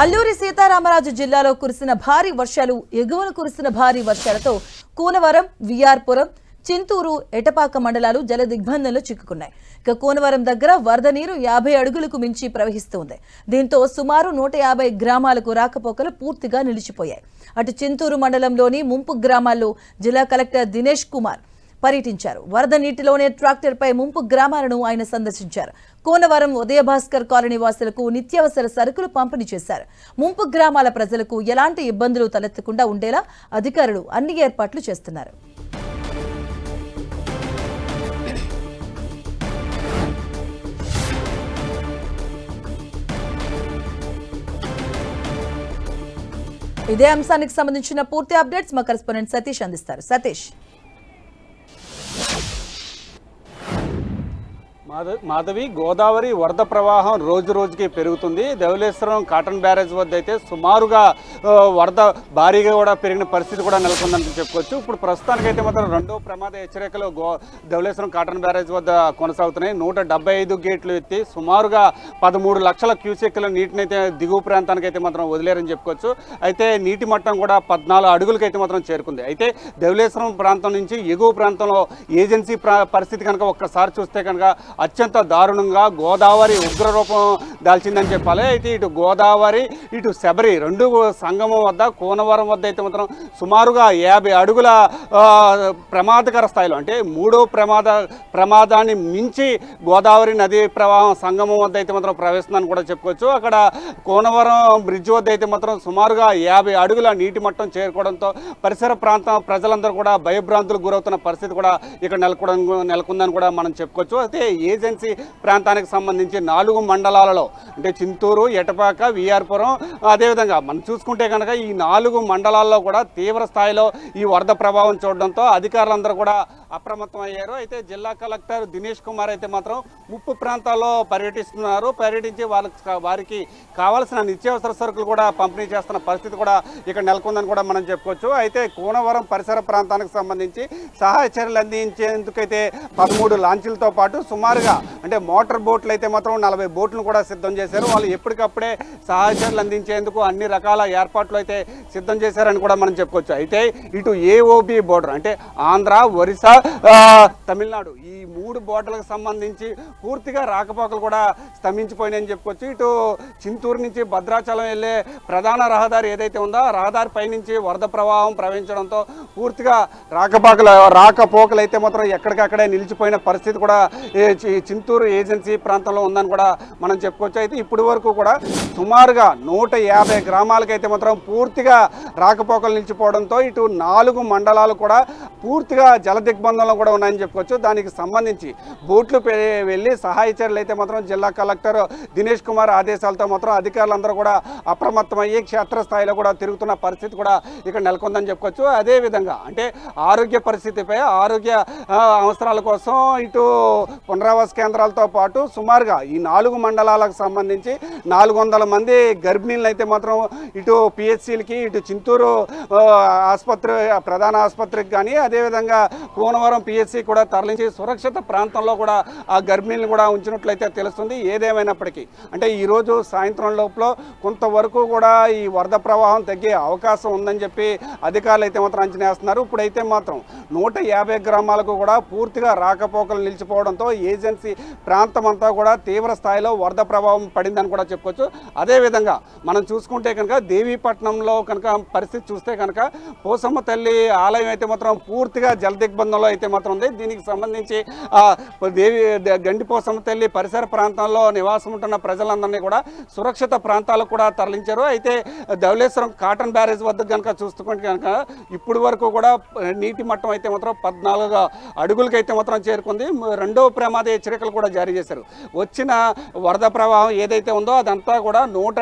అల్లూరి సీతారామరాజు జిల్లాలో కురిసిన భారీ వర్షాలు ఎగువన కురిసిన భారీ వర్షాలతో కూనవరం విఆర్పురం చింతూరు ఎటపాక మండలాలు జల దిగ్బంధంలో చిక్కుకున్నాయి. ఇక కూనవరం దగ్గర వరద నీరు యాభై అడుగులకు మించి ప్రవహిస్తుంది. దీంతో సుమారు నూట యాభై గ్రామాలకు రాకపోకలు పూర్తిగా నిలిచిపోయాయి. అటు చింతూరు మండలంలోని ముంపు గ్రామాల్లో జిల్లా కలెక్టర్ దినేష్ కుమార్ పర్యటించారు. వరద నీటిలోనే ట్రాక్టర్పై ముంపు గ్రామాలను ఆయన సందర్శించారు. కోనవరం ఉదయభాస్కర్ కాలనీ వాసులకు నిత్యావసర సరుకులు పంపిణీ చేశారు. ముంపు గ్రామాల ప్రజలకు ఎలాంటి ఇబ్బందులు తలెత్తకుండా ఉండేలా అధికారులు అన్ని ఏర్పాట్లు చేస్తున్నారు. ఇదే అంశానికి సంబంధించిన పూర్తి అప్డేట్స్ మా కరెస్పాండెంట్ సతీష్ అందిస్తారు. సతీష్. మాధవి గోదావరి వరద ప్రవాహం రోజు రోజుకి పెరుగుతుంది. ధవలేశ్వరం కాటన్ బ్యారేజ్ వద్ద అయితే సుమారుగా వరద భారీగా కూడా పెరిగిన పరిస్థితి కూడా నెలకొందని చెప్పుకోవచ్చు. ఇప్పుడు ప్రస్తుతానికైతే మాత్రం రెండో ప్రమాద హెచ్చరికలు గో ధవలేశ్వరం కాటన్ బ్యారేజ్ వద్ద కొనసాగుతున్నాయి. నూట ఐదు గేట్లు ఎత్తి సుమారుగా పదమూడు లక్షల క్యూసెక్ల నీటిని అయితే దిగువ ప్రాంతానికి అయితే మాత్రం వదిలేరని చెప్పుకోవచ్చు. అయితే నీటి మట్టం కూడా పద్నాలుగు అడుగులకి అయితే మాత్రం చేరుకుంది. అయితే ధవలేశ్వరం ప్రాంతం నుంచి ఎగువ ప్రాంతంలో ఏజెన్సీ పరిస్థితి కనుక ఒక్కసారి చూస్తే కనుక అత్యంత దారుణంగా గోదావరి ఉగ్రరూపం దాల్చిందని చెప్పాలి. అయితే ఇటు గోదావరి ఇటు శబరి రెండు సంగమం వద్ద కోనవరం వద్ద అయితే మాత్రం సుమారుగా యాభై అడుగుల ప్రమాదకర స్థాయిలో అంటే మూడో ప్రమాద ప్రమాదాన్ని మించి గోదావరి నది ప్రవాహం సంగమం వద్ద అయితే మాత్రం ప్రవేశిందని కూడా చెప్పుకోవచ్చు. అక్కడ కోనవరం బ్రిడ్జ్ వద్ద అయితే మాత్రం సుమారుగా యాభై అడుగుల నీటి మట్టం చేరుకోవడంతో పరిసర ప్రాంతం ప్రజలందరూ కూడా భయభ్రాంతులకు గురవుతున్న పరిస్థితి కూడా ఇక్కడ నెలకొడం నెలకొందని కూడా మనం చెప్పుకోవచ్చు. అయితే ఏజెన్సీ ప్రాంతానికి సంబంధించి నాలుగు మండలాలలో అంటే చింతూరు ఎటపాక విఆర్పురం అదేవిధంగా మనం చూసుకుంటే కనుక ఈ నాలుగు మండలాల్లో కూడా తీవ్ర స్థాయిలో ఈ వరద ప్రభావం చూడడంతో అధికారులందరూ కూడా అప్రమత్తం అయ్యారు అయితే జిల్లా కలెక్టర్ దినేష్ కుమార్ అయితే మాత్రం ముప్పు ప్రాంతాల్లో పర్యటిస్తున్నారు. పర్యటించి వాళ్ళకి వారికి కావాల్సిన నిత్యావసర సరుకులు కూడా పంపిణీ చేస్తున్న పరిస్థితి కూడా ఇక్కడ నెలకొందని కూడా మనం చెప్పుకోవచ్చు. అయితే కోనవరం పరిసర ప్రాంతానికి సంబంధించి సహాయ చర్యలు అందించేందుకైతే పదమూడు లాంచీలతో పాటు సుమారుగా అంటే మోటార్ బోట్లు అయితే మాత్రం నలభై బోట్లను కూడా సిద్ధం చేశారు. వాళ్ళు ఎప్పటికప్పుడే సహాయ చర్యలు అందించేందుకు అన్ని రకాల ఏర్పాట్లు అయితే సిద్ధం చేశారని కూడా మనం చెప్పుకోవచ్చు. అయితే ఇటు ఏఓబి బోర్డర్ అంటే ఆంధ్ర ఒరిస్సా తమిళనాడు. ఈ మూడు బోర్డర్లకు సంబంధించి పూర్తిగా రాకపోకలు కూడా స్తంభించిపోయినాయని చెప్పుకోవచ్చు. ఇటు చింతూరు నుంచి భద్రాచలం వెళ్ళే ప్రధాన రహదారి ఏదైతే ఉందో ఆ రహదారి పైనుంచి వరద ప్రవాహం ప్రవహించడంతో పూర్తిగా రాకపోకలు రాకపోకలు అయితే మాత్రం ఎక్కడికక్కడే నిలిచిపోయిన పరిస్థితి కూడా చింతూరు ఏజెన్సీ ప్రాంతంలో ఉందని కూడా మనం చెప్పుకోవచ్చు. అయితే ఇప్పటి వరకు కూడా సుమారుగా నూట యాభై గ్రామాలకైతే మాత్రం పూర్తిగా రాకపోకలు నిలిచిపోవడంతో ఇటు నాలుగు మండలాలు కూడా పూర్తిగా జల దిగ్బంధంలో కూడా ఉన్నాయని చెప్పుకోవచ్చు. దానికి సంబంధించి బోట్లు పె- వెళ్ళి సహాయ చర్యలు అయితే మాత్రం జిల్లా కలెక్టర్ దినేష్ కుమార్ ఆదేశాలతో మాత్రం అధికారులందరూ కూడా అప్రమత్తమయ్యి క్షేత్రస్థాయిలో కూడా తిరుగుతున్న పరిస్థితి కూడా ఇక్కడ నెలకొందని చెప్పుకోవచ్చు. అదేవిధంగా అంటే ఆరోగ్య పరిస్థితిపై ఆరోగ్య అవసరాల కోసం ఇటు పునరావాస కేంద్రాలతో పాటు సుమారుగా ఈ నాలుగు మండలాలకు సంబంధించి నాలుగు వందల మంది గర్భిణీలను అయితే మాత్రం ఇటు పిహెచ్సిలకి ఇటు చింతూరు ఆసుపత్రి ప్రధాన ఆసుపత్రికి కానీ అదేవిధంగా పోలవరం పిఎస్సి కూడా తరలించి సురక్షిత ప్రాంతంలో కూడా ఆ గర్భిణీలను కూడా ఉంచినట్లయితే తెలుస్తుంది. ఏదేమైనప్పటికీ అంటే ఈరోజు సాయంత్రం లోపల కొంతవరకు కూడా ఈ వరద ప్రవాహం తగ్గే అవకాశం ఉందని చెప్పి అధికారులు అయితే మాత్రం అంచనా వేస్తున్నారు. ఇప్పుడైతే మాత్రం నూట యాభై గ్రామాలకు కూడా పూర్తిగా రాకపోకలు నిలిచిపోవడంతో ఏజెన్సీ ప్రాంతం అంతా కూడా తీవ్ర స్థాయిలో వరద ప్రభావం పడిందని కూడా చెప్పుకోవచ్చు. అదేవిధంగా మనం చూసుకుంటే కనుక దేవీపట్నంలో కనుక పరిస్థితి చూస్తే కనుక పోసమ్మ తల్లి ఆలయం అయితే మాత్రం పూర్తిగా జలదిగ్బంధంలో అయితే మాత్రం ఉంది. దీనికి సంబంధించి ఆ, దేవి ద- గండి పోసమ్మ తల్లి పరిసర ప్రాంతాల్లో నివాసం ఉంటున్న ప్రజలందరినీ కూడా సురక్షిత ప్రాంతాలకు కూడా తరలించారు. అయితే ధవళేశ్వరం కాటన్ బ్యారేజ్ వద్ద కనుక చూసుకుంటే కనుక ఇప్పుడు వరకు కూడా నీటి మట్టం అయితే మాత్రం పద్నాలుగు అడుగులకి అయితే మాత్రం చేరుకుంది. రెండో ప్రమాద హెచ్చరికలు కూడా జారీ చేశారు. వచ్చిన వరద ప్రవాహం ఏదైతే ఉందో అదంతా కూడా నూట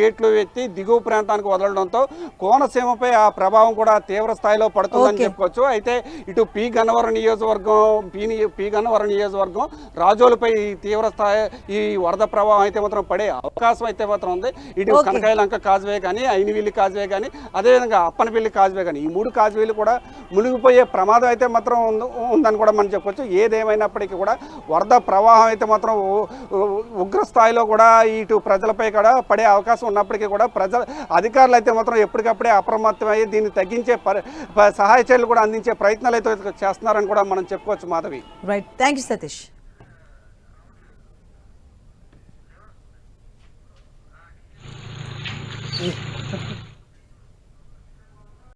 గేట్లు ఎత్తి దిగువ ప్రాంతానికి వదలడంతో కోనసీమపై ఆ ప్రభావం కూడా తీవ్ర స్థాయిలో పడుతుందని. చెప్పుకోవచ్చు. అయితే ఇటు పి గన్నవరం నియోజకవర్గం పి పి గన్నవరం నియోజకవర్గం రాజోలపై తీవ్ర స్థాయి ఈ వరద ప్రవాహం అయితే మాత్రం పడే అవకాశం అయితే మాత్రం ఉంది ఇటు. కనకాయలంక కాజువే కానీ ఐనివిల్లి కాజువే కానీ అదేవిధంగా అప్పనపల్లి కాజువే కానీ ఈ మూడు కాజువేలు కూడా మునిగిపోయే ప్రమాదం అయితే మాత్రం ఉంది- ఉందని కూడా మనం చెప్పొచ్చు ఏదేమైనప్పటికీ కూడా వరద ప్రవాహం అయితే మాత్రం ఉ- ఉ- ఉగ్ర స్థాయిలో కూడా ఇటు ప్రజలపై కూడా పడే అవకాశం ఉన్నప్పటికీ కూడా ప్రజల అధికారులు అయితే మాత్రం ఎప్పటికప్పుడే అప్రమత్తమై దీన్ని తగ్గించే సహాయ చర్యలు కూడా అందించే ప్రయత్నాలు అయితే చేస్తున్నారని కూడా మనం చెప్పుకోవచ్చు Madhavi. Right thank you Satish